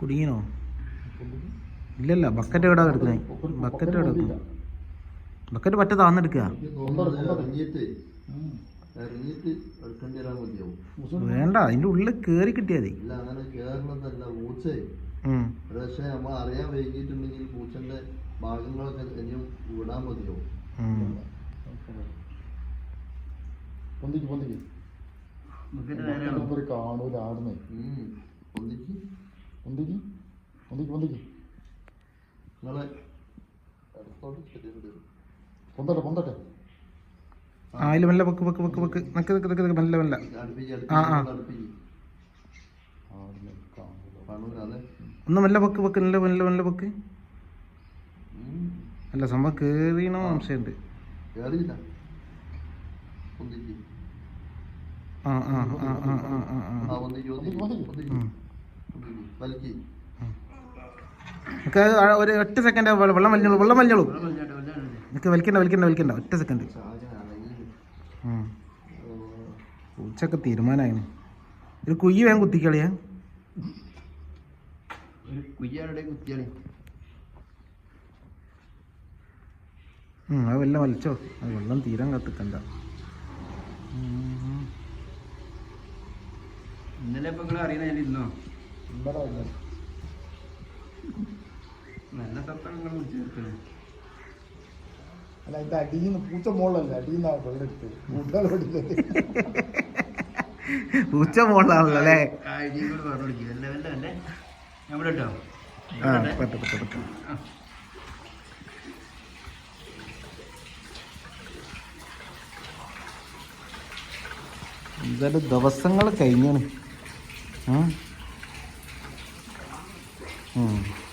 കുടുങ്ങിനോ ഇല്ലല്ല ബക്കറ്റ് കട എടുക്കുന്നേ ബക്കറ്റ് കട ബക്കറ്റ് പറ്റ താന്നെടുക്കുക വേണ്ട അതിന്റെ ഉള്ളിൽ കേറി കിട്ടിയാൽ മതി. പക്ഷേ നമ്മൾ അറിയാൻ വൈകിട്ടുണ്ടെങ്കിൽ പൂച്ചന്റെ ഭാഗങ്ങളൊക്കെ ഇനിയും വിടാൻ മതിയോ പൊന്തിക്ക് പൊന്തിക്ക് കാണൂല ആടുന്നേ പൊന്തിക്ക്. എന്തേക്ക് എന്തേക്ക് വന്നേക്ക് നിങ്ങളെ പൊന്തട്ടെ പൊന്തട്ടെ. ആ. അതിൽ മെല്ലെ പൊക്ക് പൊക്ക് പൊക്ക് പൊക്ക് നക്ക് നിക്ക് നിക്ക് നിക്ക് മെല്ലെ മെല്ലെ. ആ ആ. ഒന്ന് മെല്ലെ ആ ആ ആ മെല്ലെ മെല്ലെ ആ അല്ല സംഭവം ആ. ആ ആ ആ ആ ആ ആ ആ ആ. ആ നിനക്ക് ഒരു ഒറ്റ സെക്കൻഡ് വെള്ളം വലിഞ്ഞോളൂ വെള്ളം വലിഞ്ഞോളൂ നിനക്ക് വലിക്കണ്ട വലിക്കണ്ട വലിക്കണ്ട ഒറ്റ സെക്കൻഡ് ഉച്ചയ്ക്ക് തീരുമാനമായിന് ഒരു കുയ്യ് വേഗം കുത്തിക്കളിയാ അത് വല്ല വലിച്ചോ അത് വെള്ളം തീരാൻ കത്തിക്കണ്ട ഇന്നലെ ഇപ്പൊ നിങ്ങൾ അറിയുന്ന ഞാൻ ഇരുന്നോ നല്ല അല്ല ഇത് അടിയിൽ നിന്ന് പൂച്ച മുകളിലല്ല അടിയിൽ നിന്നാണ് വെള്ളം എടുത്ത്. പൂച്ച മുകളിലാണല്ലോ അല്ലേ? എന്തായാലും ദിവസങ്ങൾ കഴിഞ്ഞാണ്. ആ 嗯。